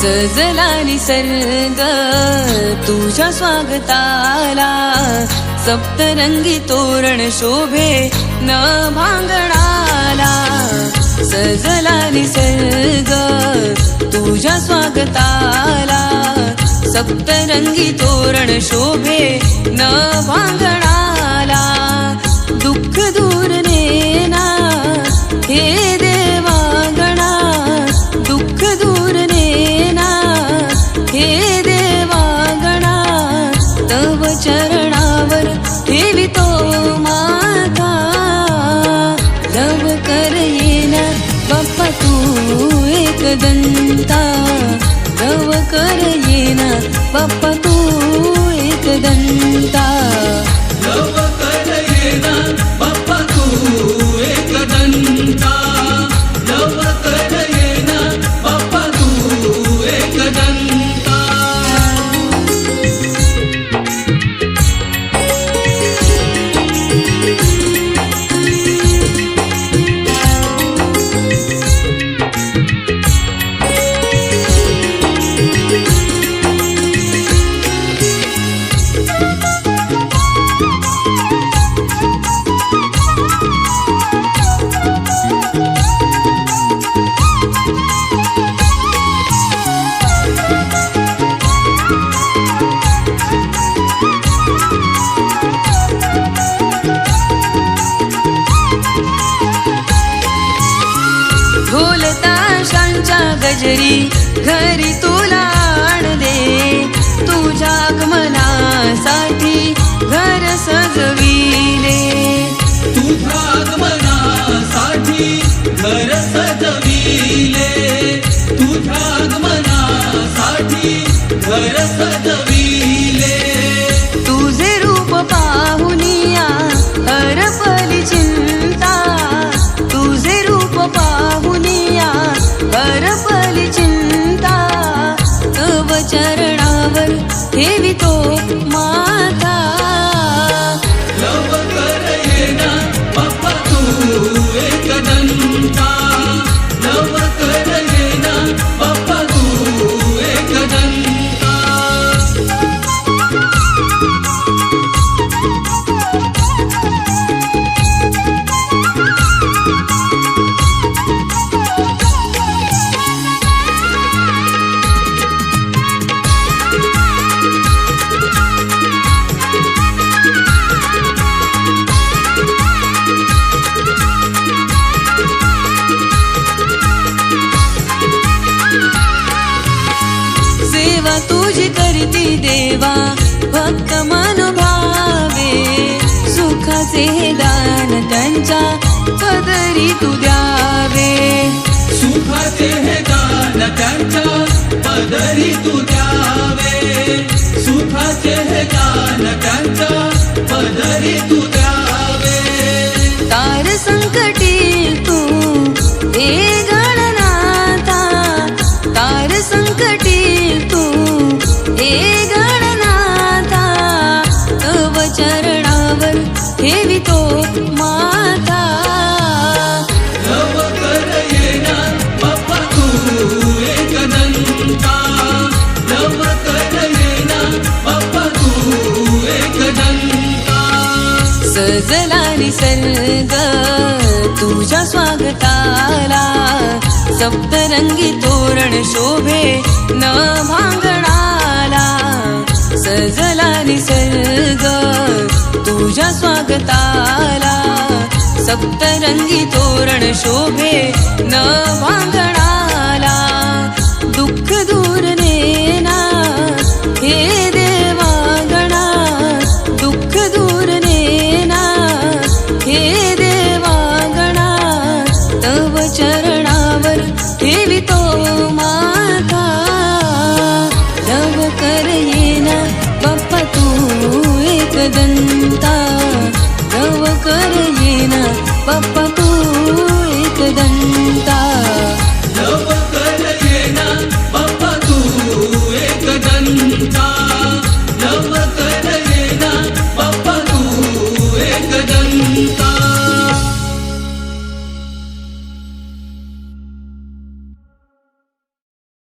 सजला निसर्ग तुझ्या स्वागताला सप्तरंगी तोरण शोभे न भांगणाला. सजला निसर्ग तुझ्या स्वागताला सप्तरंगी तोरण शोभे न भांगणा दुःख दूर नेना हे देवागणा दुःख दूर नेना हे देवागणा तव चरणावर ठेवितो माता लव कर येना बाप्पा तू एकदंता लव कर येना बाप्पा गजरी घरी तू करती देवा भक्त मनोभावे सुखाचे हे दान त्यांच्या पदरी तू द्यावे. सुखाचे हे दान त्यांच्या पदरी तू द्या सजला निसर्ग तुझ्या स्वागताला सप्तरंगी तोरण शोभे न भांगणाला. सजला निसर्ग तुझ्या स्वागताला सप्तरंगी तोरण शोभे न भांगणाला. चरणावर ठेवितो मा